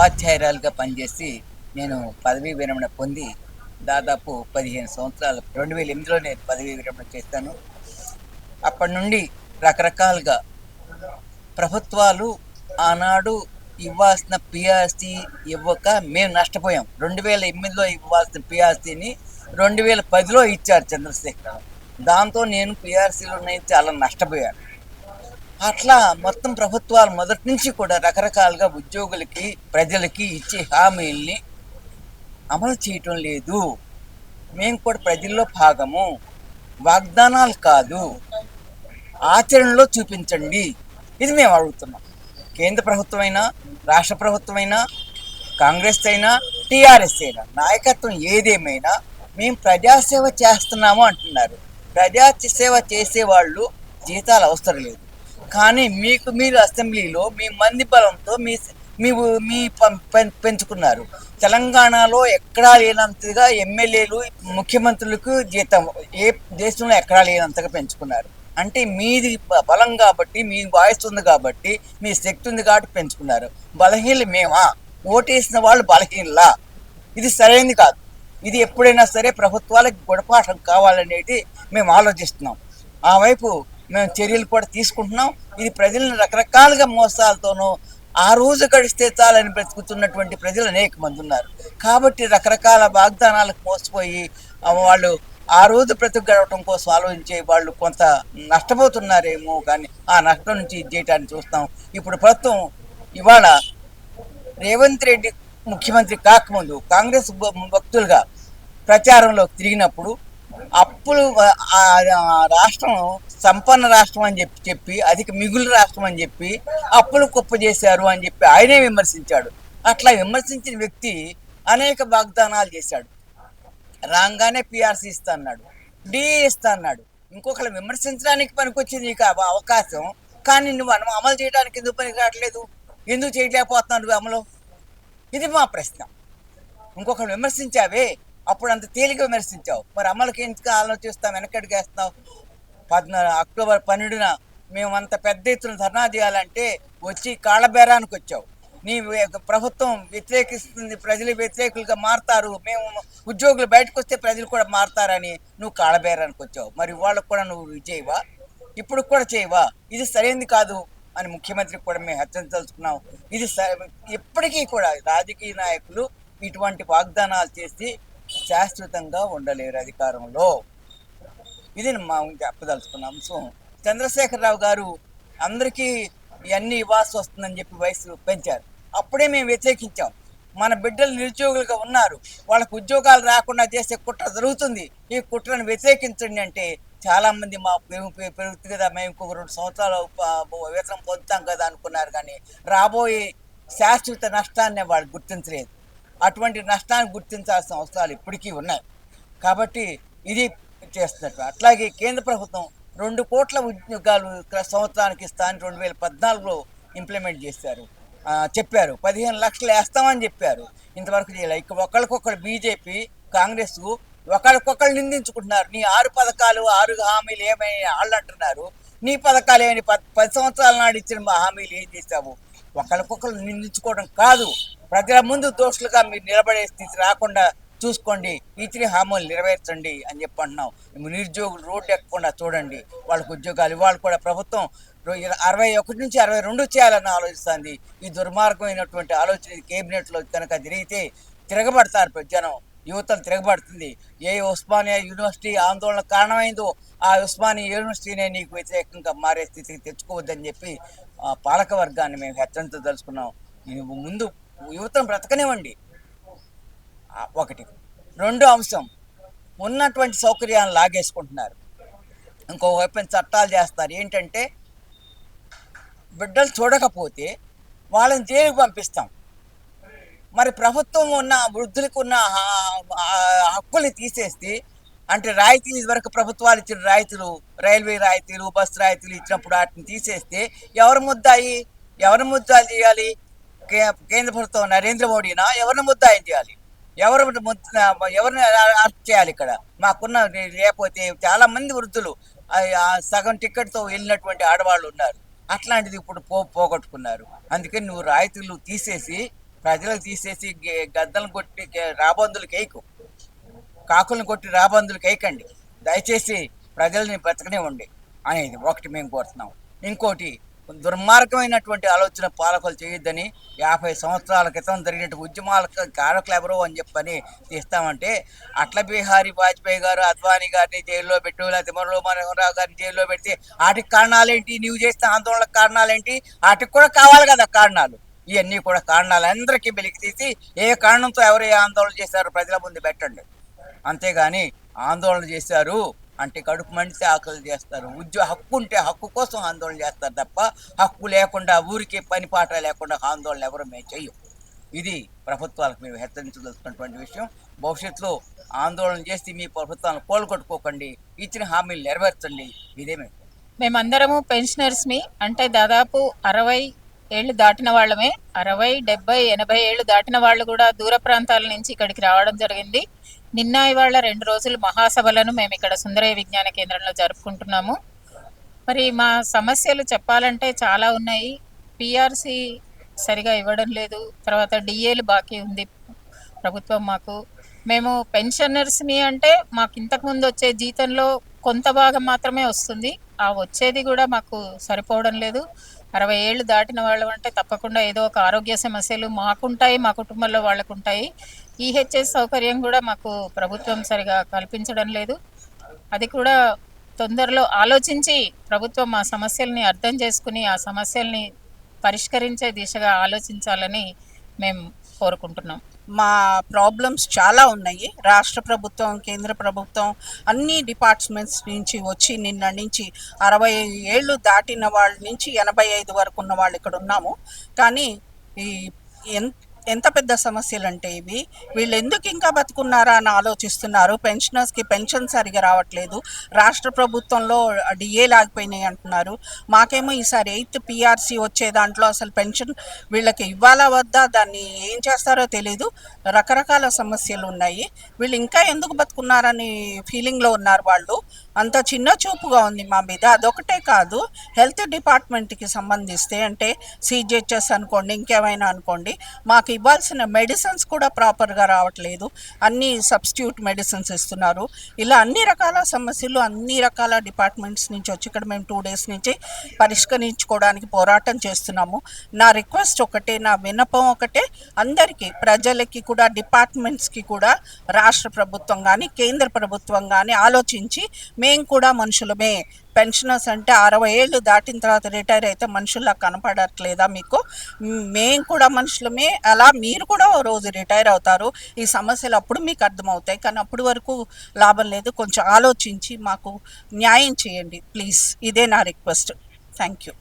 ఉపాధ్యాయురాలుగా పనిచేసి నేను పదవీ విరమణ పొంది దాదాపు పదిహేను సంవత్సరాలు రెండు వేల ఎనిమిదిలో నేను పదవీ విరమణ చేస్తాను అప్పటి నుండి రకరకాలుగా ప్రభుత్వాలు ఆనాడు ఇవ్వాల్సిన పిఆర్సీ ఇవ్వక మేము నష్టపోయాం. రెండు వేల ఎనిమిదిలో ఇవ్వాల్సిన పిఆర్సీని రెండు వేల పదిలో ఇచ్చారు చంద్రశేఖర్ దాంతో నేను పిఆర్సీలో నేను చాలా నష్టపోయాను. అట్లా మొత్తం ప్రభుత్వాలు మొదటి నుంచి కూడా రకరకాలుగా ఉద్యోగులకి ప్రజలకి ఇచ్చే హామీల్ని అమలు చేయటం లేదు. మేము కూడా ప్రజల్లో భాగము. వాగ్దానాలు కాదు. ఆచరణలో చూపించండి. ఇది మేము అడుగుతున్నాం. కేంద్ర ప్రభుత్వం అయినా రాష్ట్ర ప్రభుత్వం అయినా కాంగ్రెస్ అయినా టీఆర్ఎస్ అయినా నాయకత్వం ఏదేమైనా మేము ప్రజాసేవ చేస్తున్నాము అంటున్నారు. ప్రజా సేవ చేసేవాళ్ళు జీతాలు అవసరం లేదు. కానీ మీకు మీరు అసెంబ్లీలో మీ మంది బలంతో మీ మీ మీ పం- పెం- పెంచుకున్నారు. తెలంగాణలో ఎక్కడా లేనంతగా ఎమ్మెల్యేలు ముఖ్యమంత్రులకు జీతం ఏ దేశంలో ఎక్కడా లేనంతగా పెంచుకున్నారు. అంటే మీది బ- బలం కాబట్టి మీ వాయిస్ ఉంది కాబట్టి మీ శక్తి ఉంది కాబట్టి పెంచుకున్నారు. బలహీనలు మేమా? ఓటేసిన వాళ్ళు బలహీనలా? ఇది సరైనది కాదు. ఇది ఎప్పుడైనా సరే ప్రభుత్వాలకు గుణపాఠం కావాలనేది మేము ఆలోచిస్తున్నాం. ఆ వైపు మేము చర్యలు కూడా తీసుకుంటున్నాం. ఇది ప్రజలను రకరకాలుగా మోసాలతోనూ ఆ రోజు గడిస్తే చాలని బ్రతుకుతున్నటువంటి ప్రజలు అనేక మంది ఉన్నారు. కాబట్టి రకరకాల వాగ్దానాలకు మోసపోయి వాళ్ళు ఆ రోజు బ్రతుకు గడవటం కోసం ఆలోచించే వాళ్ళు కొంత నష్టపోతున్నారేమో కానీ ఆ నష్టం నుంచి ఇది చేయటాన్ని చూస్తాం. ఇప్పుడు ప్రస్తుతం ఇవాళ రేవంత్ రెడ్డి ముఖ్యమంత్రి కాకముందు కాంగ్రెస్ భక్తులుగా ప్రచారంలో తిరిగినప్పుడు అప్పులు రాష్ట్రం సంపన్న రాష్ట్రం అని చెప్పి చెప్పి అధిక మిగులు రాష్ట్రం అని చెప్పి అప్పులు కుప్ప చేశారు అని చెప్పి ఆయనే విమర్శించాడు. అట్లా విమర్శించిన వ్యక్తి అనేక వాగ్దానాలు చేశాడు. రాగానే పిఆర్సీ ఇస్తా అన్నాడు. డిఏ ఇస్తా అన్నాడు. ఇంకొకరు విమర్శించడానికి పనికొచ్చింది నీకు అవకాశం కానీ నువ్వు మనం అమలు చేయడానికి ఎందుకు పనికి రావట్లేదు ఎందుకు చేయలేకపోతున్నావు నువ్వు అమలు? ఇది మా ప్రశ్న. ఇంకొకరు విమర్శించావే అప్పుడు అంత తేలిక విమర్శించావు. మరి అమలుకి ఎందుకు ఆలోచిస్తావు వెనకడికి వేస్తావు పద్నాలుగు అక్టోబర్ పన్నెండున మేము అంత పెద్ద ఎత్తున ధర్నా చేయాలంటే వచ్చి కాళ్ళబేరానికి వచ్చావు. నీ ప్రభుత్వం వ్యతిరేకిస్తుంది ప్రజలు వ్యతిరేకులుగా మారుతారు మేము ఉద్యోగులు బయటకు వస్తే ప్రజలు కూడా మారుతారని నువ్వు కాళ్ళబేరానికి వచ్చావు. మరి వాళ్ళకు కూడా నువ్వు చేయవా? ఇప్పుడు కూడా చేయవా? ఇది సరైనది కాదు అని ముఖ్యమంత్రికి కూడా మేము హెచ్చరించదలుచుకున్నాం ఇది స- ఎప్పటికీ కూడా రాజకీయ నాయకులు ఇటువంటి వాగ్దానాలు చేసి శాశ్వతంగా ఉండలేరు అధికారంలో. ఇది మా చెప్పదలుచుకున్న. అంశం చంద్రశేఖరరావు గారు అందరికీ ఇవన్నీ ఇవ్వాల్సి వస్తుందని చెప్పి వయసు పెంచారు. అప్పుడే మేము వ్యతిరేకించాం. మన బిడ్డలు నిరుద్యోగులుగా ఉన్నారు. వాళ్ళకు ఉద్యోగాలు రాకుండా చేసే కుట్ర జరుగుతుంది. ఈ కుట్రను వ్యతిరేకించండి అంటే చాలామంది మా పెరుగుతుంది కదా మేము ఇంకొక రెండు సంవత్సరాలు వేతనం పొందుతాం కదా అనుకున్నారు కానీ రాబోయే శాశ్వత నష్టాన్ని వాళ్ళు గుర్తించలేదు. అటువంటి నష్టాన్ని గుర్తించాల్సిన అవసరాలు ఇప్పటికీ ఉన్నాయి. కాబట్టి ఇది చేస్తున్నట్టు. అట్లాగే కేంద్ర ప్రభుత్వం రెండు కోట్ల ఉద్యోగాలు సంవత్సరానికి స్థాని రెండు వేల పద్నాలుగులో ఇంప్లిమెంట్ చేశారు. చెప్పారు. పదిహేను లక్షలు వేస్తామని చెప్పారు. ఇంతవరకు చేయలేదు ఇక ఒకరికొకరు బీజేపీ కాంగ్రెస్ ఒకరికొకరు నిందించుకుంటున్నారు. నీ ఆరు పథకాలు ఆరు హామీలు ఏమైనా వాళ్ళు అంటున్నారు. నీ పథకాలు ఏమని పది పది సంవత్సరాల నాడు ఇచ్చిన మా హామీలు ఏం చేశావు? ఒకరికొకరు నిందించుకోవడం కాదు. ప్రజల ముందు దోషులుగా మీరు నిలబడే స్థితి రాకుండా చూసుకోండి ఈ త్రీ హామీలు నెరవేర్చండి అని చెప్పి అంటున్నాం నిరుద్యోగులు రోడ్డు ఎక్కకుండా చూడండి వాళ్ళకు ఉద్యోగాలు ఇవాళ కూడా ప్రభుత్వం అరవై ఒకటి నుంచి అరవై రెండు చేయాలని ఆలోచిస్తుంది. ఈ దుర్మార్గమైనటువంటి ఆలోచన కేబినెట్లో కనుక జరిగితే తిరగబడతారు జనం యువతలు తిరగబడుతుంది. ఏ ఉస్మానియా యూనివర్సిటీ ఆందోళన కారణమైందో ఆ ఉస్మానియా యూనివర్సిటీనే నీకు వ్యతిరేకంగా మారే స్థితికి తెచ్చుకోవద్దని చెప్పి ఆ పాలక వర్గాన్ని మేము హెచ్చరించదలుచుకున్నాం ముందు యువతను బ్రతకనివ్వండి. ఒకటి. రెండో అంశం ఉన్నటువంటి సౌకర్యాలను లాగేసుకుంటున్నారు. ఇంకో వైపున చట్టాలు చేస్తారు? ఏంటంటే బిడ్డలు చూడకపోతే వాళ్ళని జైలుకు పంపిస్తాం. మరి ప్రభుత్వం ఉన్న వృద్ధులకు ఉన్న హక్కుల్ని తీసేస్తే అంటే రాయితీలు ఇదివరకు ప్రభుత్వాలు ఇచ్చిన రాయితీలు రైల్వే రాయితీలు బస్సు రాయితీలు ఇచ్చినప్పుడు వాటిని తీసేస్తే ఎవరు ముద్దాయి? ఎవరు ముద్దాలు చేయాలి? కేంద్ర ప్రభుత్వం నరేంద్ర మోడీనా? ఎవరిని ముద్దాయి చేయాలి? ఎవరు ఎవరిని అరెస్ట్ చేయాలి ఇక్కడ? మాకున్న లేకపోతే చాలా మంది వృద్ధులు ఆ- సగం టికెట్తో వెళ్ళినటువంటి ఆడవాళ్ళు ఉన్నారు. అట్లాంటిది ఇప్పుడు పో పోగొట్టుకున్నారు. అందుకని నువ్వు రాయితీలు తీసేసి ప్రజలకు తీసేసి గద్దలను కొట్టి రాబందులు కేకు కాకులను కొట్టి రాబందులు కేకండి దయచేసి ప్రజల్ని బ్రతకనివ్వండి. అనేది ఒకటి మేము కోరుతున్నాం. ఇంకోటి దుర్మార్గమైనటువంటి ఆలోచన పాలకులు చేయొద్దని యాభై సంవత్సరాల క్రితం జరిగినట్టు ఉద్యమాలకు కారకులు ఎవరో అని చెప్పని తీస్తామంటే అట్ల బిహారీ వాజ్పేయి గారు అద్వానీ గారిని జైల్లో పెట్టు లేకపోతే మురళీ మనోహర్ రావు గారిని జైల్లో పెడితే వాటికి కారణాలేంటి? నీవు చేస్తే ఆందోళనకు కారణాలేంటి? వాటికి కూడా కావాలి కదా కారణాలు. ఇవన్నీ కూడా కారణాలు అందరికీ వెలికి తీసి ఏ కారణంతో ఎవరు ఏ ఆందోళన చేశారో ప్రజల ముందు పెట్టండి. అంతేగాని ఆందోళన చేశారు అంటే కడుపు మండితే ఆకలి చేస్తారు. ఉద్యోగ హక్కు ఉంటే హక్కు కోసం ఆందోళన చేస్తారు తప్ప హక్కు లేకుండా ఊరికి పని పాట లేకుండా ఆందోళన ఎవరు మేము చెయ్యం. ఇది ప్రభుత్వాలకు మేము హెచ్చరించదలుచుకున్నటువంటి విషయం. భవిష్యత్తులో ఆందోళన చేసి మీ ప్రభుత్వాలను కోలుకొట్టుకోకండి. ఇచ్చిన హామీలు నెరవేర్చండి. ఇదే మేము. మేమందరము పెన్షనర్స్ని అంటే దాదాపు అరవై ఏళ్ళు దాటిన వాళ్ళమే. అరవై డెబ్బై ఎనభై ఏళ్ళు దాటిన వాళ్ళు కూడా దూర ప్రాంతాల నుంచి ఇక్కడికి రావడం జరిగింది. నిన్న ఇవాళ రెండు రోజులు మహాసభలను మేము ఇక్కడ సుందరయ్య విజ్ఞాన కేంద్రంలో జరుపుకుంటున్నాము. మరి మా సమస్యలు చెప్పాలంటే చాలా ఉన్నాయి. పిఆర్సి సరిగా ఇవ్వడం లేదు. తర్వాత డిఏలు బాకీ ఉంది ప్రభుత్వం మాకు. మేము పెన్షనర్స్ని అంటే మాకు ఇంతకుముందు వచ్చే జీతంలో కొంత భాగం మాత్రమే వస్తుంది. ఆ వచ్చేది కూడా మాకు సరిపోవడం లేదు. అరవై ఏళ్ళు దాటిన వాళ్ళు అంటే తప్పకుండా ఏదో ఒక ఆరోగ్య సమస్యలు మాకుంటాయి మా కుటుంబంలో వాళ్ళకు ఉంటాయి ఈహెచ్ఎస్ సౌకర్యం కూడా మాకు ప్రభుత్వం సరిగా కల్పించడం లేదు. అది కూడా తొందరలో ఆలోచించి ప్రభుత్వం మా సమస్యల్ని అర్థం చేసుకుని ఆ సమస్యల్ని పరిష్కరించే దిశగా ఆలోచించాలని మేము కోరుకుంటున్నాం. మా ప్రాబ్లమ్స్ చాలా ఉన్నాయి. రాష్ట్ర ప్రభుత్వం కేంద్ర ప్రభుత్వం అన్ని డిపార్ట్మెంట్స్ నుంచి వచ్చి నిన్న నుంచి అరవై ఏళ్ళు దాటిన వాళ్ళ నుంచి ఎనభై ఐదు వరకు ఉన్న వాళ్ళు ఇక్కడ ఉన్నాము. కానీ ఈ ఎంత ఎంత పెద్ద సమస్యలు అంటే ఇవి. వీళ్ళు ఎందుకు ఇంకా బతుకున్నారా అని ఆలోచిస్తున్నారు. పెన్షనర్స్కి పెన్షన్ సరిగా రావట్లేదు. రాష్ట్ర ప్రభుత్వంలో డిఏ లాగిపోయినాయి అంటున్నారు. మాకేమో ఈసారి ఎయిత్ పిఆర్సీ వచ్చే దాంట్లో అసలు పెన్షన్ వీళ్ళకి ఇవ్వాలా వద్దా? దాన్ని ఏం చేస్తారో తెలీదు. రకరకాల సమస్యలు ఉన్నాయి. వీళ్ళు ఇంకా ఎందుకు బతుకున్నారని ఫీలింగ్లో ఉన్నారు వాళ్ళు. అంత చిన్న చూపుగా ఉంది మా మీద. అదొకటే కాదు హెల్త్ డిపార్ట్మెంట్కి సంబంధిస్తే అంటే సిజిహెచ్ఎస్ అనుకోండి ఇంకేమైనా అనుకోండి మాకు ఇవ్వాల్సిన మెడిసిన్స్ కూడా ప్రాపర్గా రావట్లేదు. అన్ని సబ్స్టిట్యూట్ మెడిసిన్స్ ఇస్తున్నారు. ఇలా అన్ని రకాల సమస్యలు అన్ని రకాల డిపార్ట్మెంట్స్ నుంచి వచ్చి ఇక్కడ మేము టూ డేస్ నుంచి పరిష్కరించుకోవడానికి పోరాటం చేస్తున్నాము. నా రిక్వెస్ట్ ఒకటే నా విన్నపం ఒకటే అందరికీ ప్రజలకి కూడా డిపార్ట్మెంట్స్కి కూడా రాష్ట్ర ప్రభుత్వం కానీ కేంద్ర ప్రభుత్వం కానీ ఆలోచించి మేము కూడా మనుషులమే. పెన్షనర్స్ అంటే అరవై ఏళ్ళు దాటిన తర్వాత రిటైర్ అయితే మనుషుల్లా కనపడట్లేదా మీకు? మేము కూడా మనుషులమే. అలా మీరు కూడా ఓ రోజు రిటైర్ అవుతారు. ఈ సమస్యలు అప్పుడు మీకు అర్థమవుతాయి. కానీ అప్పటి వరకు లాభం లేదు. కొంచెం ఆలోచించి మాకు న్యాయం చేయండి. ప్లీజ్. ఇదే నా రిక్వెస్ట్. Thank you.